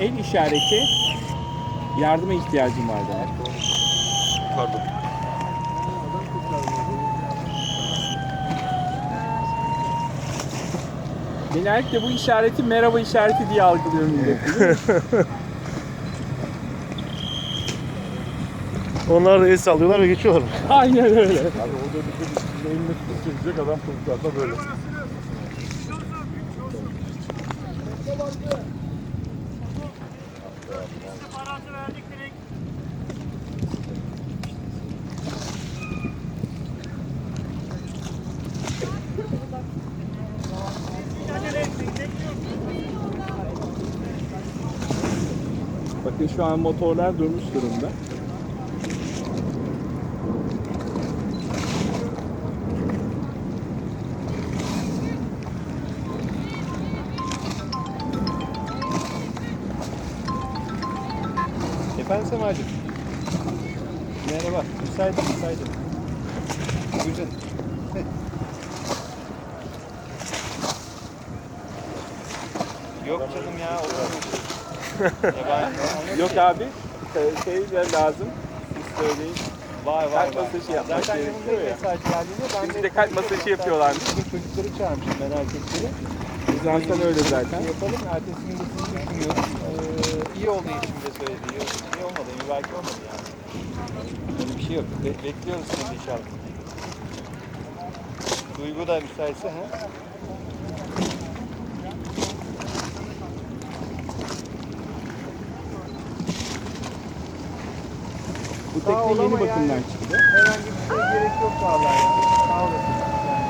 el işareti yardıma ihtiyacım var demek. Pardon. Genellikle bu işareti merhaba işareti diye algılıyorum millet. Onlar da el sallıyorlar ve geçiyorlar. Aynen öyle. Abi orada bir elini tutacak adam tutarsa böyle. Bakın şu an motorlar durmuş durumda. Efendim Semacığım. Merhaba. Müsaitim, müsaitim. Buyurun. Yok canım ya olur mu? Yok abi. e, Şey de lazım. Siz söyleyin. Vay vay Kalp masajı yapmak Zaten gerekiyor ya. mesaj geldiğinde ben Şimdi de kalp masajı yapıyorlarmış. Bugün çocukları çağırmışım merak ettiğini. Zaten öyle zaten. Yapalım. Ertesi gün de sizi düşünüyorum. Ee, iyi oldu içimde söyledi. İyi, iyi olmadı. iyi belki olmadı yani. Öyle bir şey yok. Be- bekliyoruz seni inşallah. Duygu da müsaitse ha? Bu Sağ tekne yeni bakımdan yani- çıktı. Herhangi bir şey gerek yok vallahi. Sağ olasın. Yani.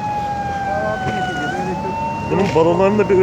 Sağ Bunun balonlarında bir